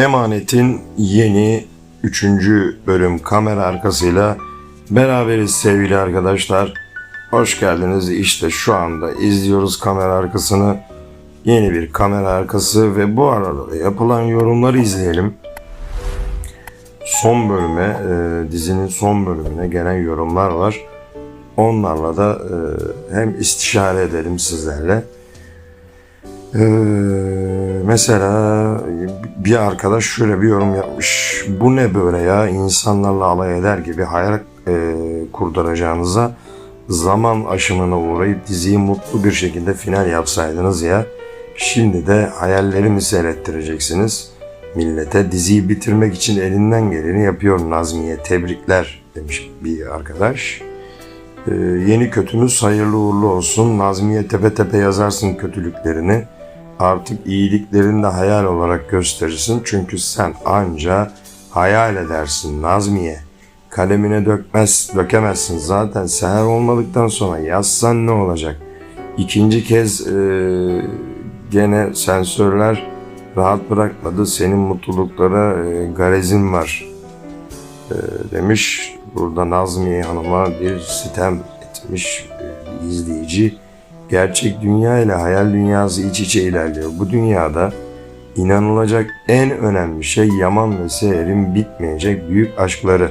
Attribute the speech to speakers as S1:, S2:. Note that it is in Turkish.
S1: Emanet'in yeni 3. bölüm kamera arkasıyla beraberiz sevgili arkadaşlar. Hoş geldiniz. İşte şu anda izliyoruz kamera arkasını. Yeni bir kamera arkası ve bu arada da yapılan yorumları izleyelim. Son bölüme, e, dizinin son bölümüne gelen yorumlar var. Onlarla da e, hem istişare edelim sizlerle. Ee, mesela bir arkadaş şöyle bir yorum yapmış. Bu ne böyle ya insanlarla alay eder gibi hayal e, kurduracağınıza zaman aşımına uğrayıp diziyi mutlu bir şekilde final yapsaydınız ya. Şimdi de hayallerimi seyrettireceksiniz. Millete diziyi bitirmek için elinden geleni yapıyor Nazmiye. Tebrikler demiş bir arkadaş. Ee, yeni kötümüz hayırlı uğurlu olsun. Nazmiye tepe tepe yazarsın kötülüklerini. Artık iyiliklerini de hayal olarak gösterirsin. Çünkü sen anca hayal edersin Nazmiye. Kalemine dökmez, dökemezsin zaten. Seher olmadıktan sonra yazsan ne olacak? İkinci kez e, gene sensörler rahat bırakmadı. Senin mutluluklara e, garezin var e, demiş. Burada Nazmiye Hanım'a bir sitem etmiş e, izleyici. Gerçek dünya ile hayal dünyası iç içe ilerliyor. Bu dünyada inanılacak en önemli şey Yaman ve Seher'in bitmeyecek büyük aşkları.